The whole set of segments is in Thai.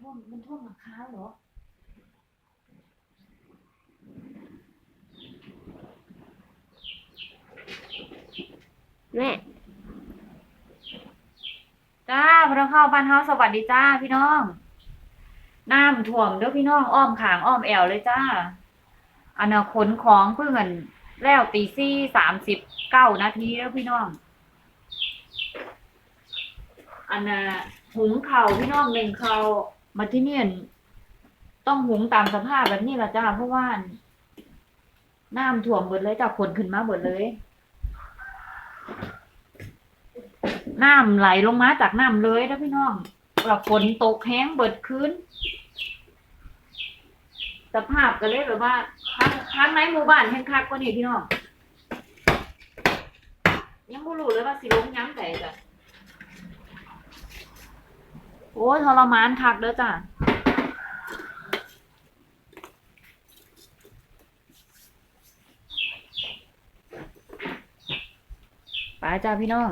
ท่วมมันท่วมหลังคาเหรอแม่จ้าพระเข้าบ้านเฮาสวัสดีจ้าพี่น้องน้ำท่วมเด้อพี่น้องอ้อมขางอ้อมแอวเลยจ้าอันน่ะขนของเพิ่งกันแล้วตีซี่สามสิบเก้านาทีแล้วพี่น้อง อันน่ะหุงเข่าวพี่น้องเล่งเข่าว มาที่เนี่ยต้องหุงตามสภาพแบบนี้ละจ้าเพราะว่าน้ำท่วมหมดเลยจ้าขนขึ้นมาหมดเลย น้ำไหลลงมาจากน้ำเลยนะพี่น้องเราฝนตกแห้งเบิดคืนสภาพก็เลยแบบว่าข้างข้างในหมู่บ้านแห้งคักกว่านี่พี่น้องยังไม่รู้เลยว่าสิลงย้ำแต่จ้ะ โอ้ยทรมานคักเด้อจ้ะไปจ้าพี่น้อง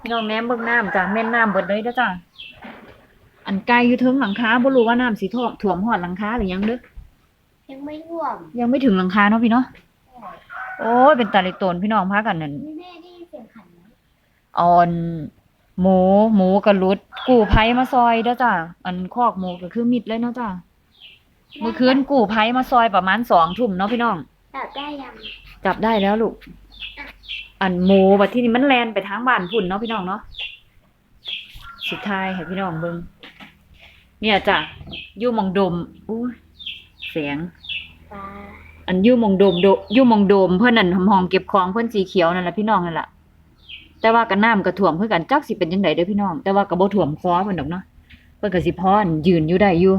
พี่น้องแหนมเบิ่งน้ำจ้ะแม่นน้ำเบิดเลยเด้อจ้ะอันไกลอยู่ถึงหลังคาบ่รู้ว่าน้ำสิท่วมถ่วมหอดหลังคาหรือยังเด้อยังไม่ท่วม ยังไม่ถึงหลังคาเนาะพี่เนาะโอ้ยเป็นตาลิโตนพี่น้องพากันนั่นแม่ได้ยินเสียงขันไหมเออน หมูหมูกระลุด กู้ภัยมาซอยเด้อจ้ะอันคอกหมูก็คือมิดเลยเนาะจ้ะเมื่อคืนกู้ภัยมาซอยประมาณสองทุ่มเนาะพี่น้อง จับได้ยัง จับได้แล้วลูก อันหมูบัดที่นี่มันแลนไปทางบ้านพุ่นเนาะพี่น้องเนาะสุดท้ายให้พี่น้องเบิ่งเนี่ยจ้ะอยู่หมองดมอู้ยเสียงปลาอันอยู่หมองโดมโดอยู่หมองโดมเพิ่นนั่นห้องเก็บของเพิ่นสีเขียวนั่นแหละพี่น้องนั่นแหละ แต่ว่าก็น้ำก็ท่วมคือกันจักสิเป็นจังไดเด้อพี่น้อง แต่ว่าก็บ่ท่วมคอเพิ่นดอกเนาะเพิ่นก็สิพออันยืนอยู่ได้อยู่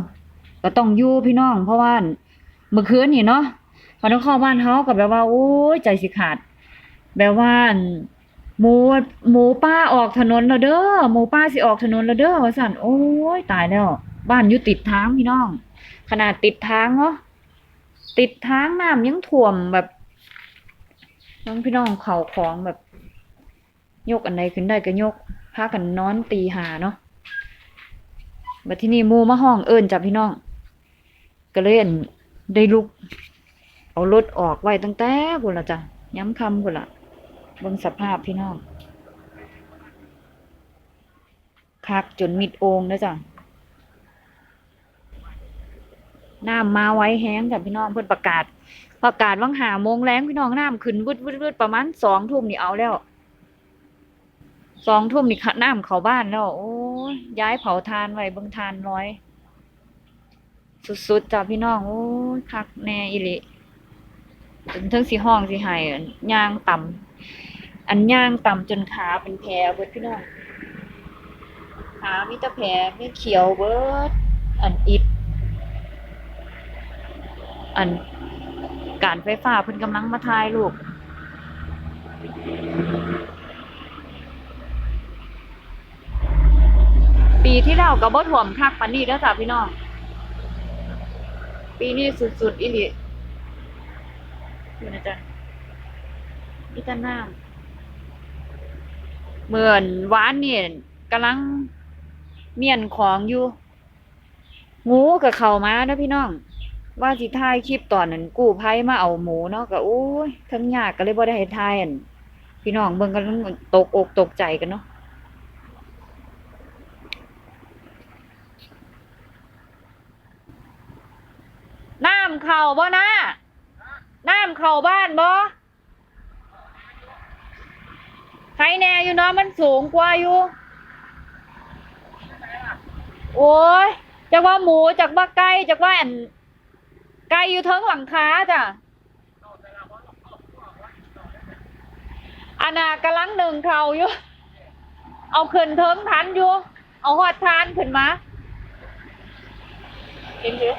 ก็ต้องอยู่พี่น้อง เพราะว่าเมื่อคืนนี่เนาะพอต้องเข้าบ้านเฮาก็แบบว่า โอ้ยใจสิขาด แบบว่าหมูหมูป้าออกถนนแล้วเด้อหมูป้าสิออกถนนแล้วเด้อว่าซั่นโอ้ยตายแล้ว บ้านอยู่ติดทางพี่น้อง ขนาดติดทางเนาะติดทางน้ำยังท่วมแบบน้องพี่น้องเขาของแบบ ยกอันใดขึ้นได้ก็ยกพากันนอนตีหาเนาะบัดที่นี่มูมาห้องเอิ้นจับพี่น้อง ก็เลยอั่นได้ลุก เอารถออกไว้ตั้งแต่พุ่นละจ้ะย้ำคำพุ่นละเบิ่งสภาพพี่น้องคักจนมิดโองนะจ้ะน้ำมาไว้แห้งจ้ะพี่น้องเพิ่นประกาศ ประกาศว่างหาโมงแรงพี่น้องน้ำขึ้นวืดวืดวืดประมาณสองทุ่มนี่เอาแล้ว สองทุ่มนี่ขะน้ำเขาบ้านแล้ว โอ้ย้ายเผาทานไว้เบิ่งทานร้อย สุดๆจ้ะพี่น้อง โอ้ยคักแน่อีหลิจนถึงสิห้องสิไห้อั่นย่างต่ำอันย่างต่ำจนขาเป็นแผลเบิดพี่น้องขามีแต่แผลมีเขียวเบิด อันอิด อันการไฟฟ้าเพิ่นกำลังมาทายลูก ปีที่แล้วก็บ่ท่วมคักปานนี้เด้อจ้ะพี่น้อง ปีนี้สุดๆอีหลีอยู่นะจ๊ะมีแต่น้ำเหมือนหวานนี่กำลังเมียนของอยู่ งูกับเข้ามาเด้อพี่น้อง ว่าสิถ่ายคลิปตอนนั้นกู้ภัยมาเอาหมูเนาะก็โอ้ยทั้งยากก็เลยบ่ได้เฮ็ดถ่ายอั่นพี่น้องเบิ่งกันตกอกตกใจกันเนาะน้ำเข้าบ่นะน้ำเข้าบ้านบ่ใครแนอยู่เนาะมันสูงกว่าอยู่ โอ้ยจากว่าหมูจากว่าไก่จากว่าอันไก่อยู่เทิงหลังคาจ้ะอันน่ะกำลังหนึ่งเข่าอยู่ เอาขึ้นเทิงทันอยู่ เอาหอดทานขึ้นมาเห็นหรื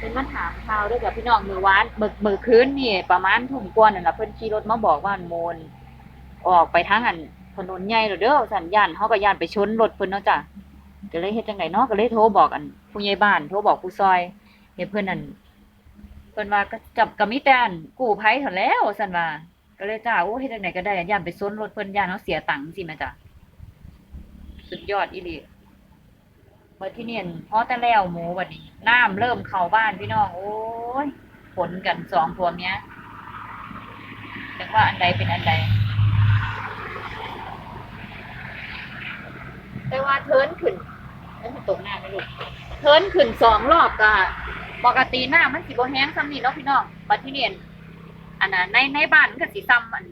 เป็นมาถามข่าวด้วยกับพี่น้องมือวานเบิกเบิกคืนนี่ ประมาณทุ่มกว่านั่นแหละเพิ่นขี่รถมาบอกว่าอันโมนออกไปทางอันถนนใหญ่แล้วเด้อสัญญาณเฮาก็ย่านไปชนรถเพิ่นเนาะจ้ะก็เลยเฮ็ดจังไดเนาะก็เลยโทรบอกอันผู้ใหญ่บ้านโทรบอกผู้ซอยให้เพิ่นนั่นเพิ่นว่าก็จับก็มีแต่อันกู้ภัยเท่าแล้วซั่นว่า ก็เลยจ้าโอ้เฮ็ดจังไดก็ได้ย่านไปซนรถเพิ่นย่านเฮาเสียตังค์สิแม่จ้ะสุดยอดอีหลี เมื่อที่นี่พอแต่แล้วหมูบัดนี้น้ำเริ่มเข้าบ้านพี่น้อง โอ้ยฝนกันสองผัวเมียจังว่าอันใดเป็นอันใด แต่ว่าเทิร์นขึ้นเอ้ยตกหน้าไม่ลูกเทิร์นขึ้นสองรอบก็ปกติหน้ามันสิบแห้งซ้ำนี่เนาะพี่น้องบัดที่นี่อันน่ะในในบ้านมันก็สิซ้ำอัน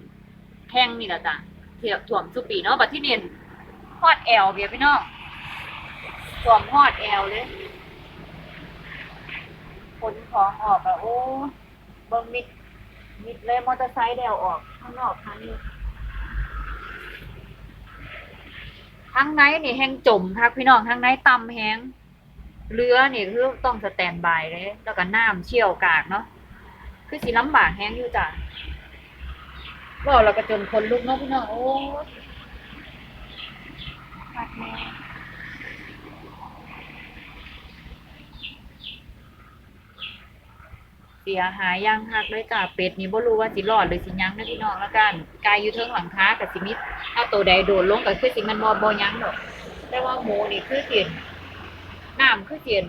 แห้งนี่แหละจ้ะเทียบถ่วมสุปีเนาะบัดที่นี่ฮอดแอวเบียพี่น้อง ถ่วมฮอดแอวเลยขนของออกอะโอ้เบิ่งมิด มิดเลยมอเตอร์ไซค์แดวออกข้างนอกคันนี้ทั้งในนี่แห้งจมคักพี่น้องทั้งในต่ำแห้งเรือนี่คือต้องสแตนบายเลยแล้วก็น้ำเชี่ยวกากเนาะคือสิลำบากแห้งอยู่จ้ะก็เราก็จนคนลุกเนาะพี่น้องโอ้ยมากแม่ สียหายย่างคักเลยจ้ะเป็ดนี่บ่รู้ว่าสิรอดหรือสิยังนะพี่น้องแล้วกันกายอยู่เทิงหลังคากับสิมิดถ้าตัวใดโดดลงก็คือสิมันบ่บ่ยั้งดอกแต่ว่าหมูนี่คือเสียนน้ำคือเสียน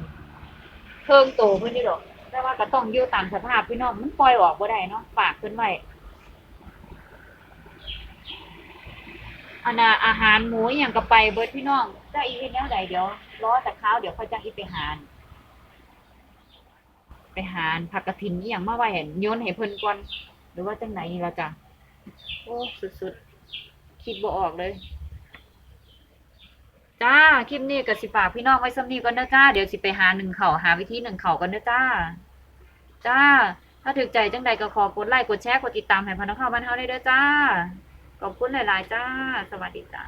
เพิ่งโตเพิ่นนี่ดอกแต่ว่าก็ต้องอยู่ตามสภาพพี่น้องมันปล่อยออกบ่ได้เนาะฝากเพิ่นไว้อันน่ะอาหารหมูอย่างก็ไปเบิดพี่น้องถ้าอีกเฮ็ดแนวใดเดี๋ยวรอแต่ข้าวเดี๋ยวค่อยจังอีไปหาร หารผักกระถินอหย่างมาไว้ให้โยนให้เพิ่นก่อนหรือว่าจังไหนนี่ล่ะจ้ะโอ้สุดๆคิดบ่ออกเลย จ้าคลิปนี้ก็สิฝากพี่น้องไว้สำนี้ก่อนเด้อจ้าเดี๋ยวสิไปหาหนึ่งเข่าหาวิธีหนึ่งเข่ากันเด้อจ้า จ้า ถ้าถึกใจจังใดก็ขอกดไลค์กดแชร์กดติดตามให้พนักข่าวบ้านเฮาได้เด้อจ้าขอบคุณหลาย ๆ จ้า สวัสดีจ้า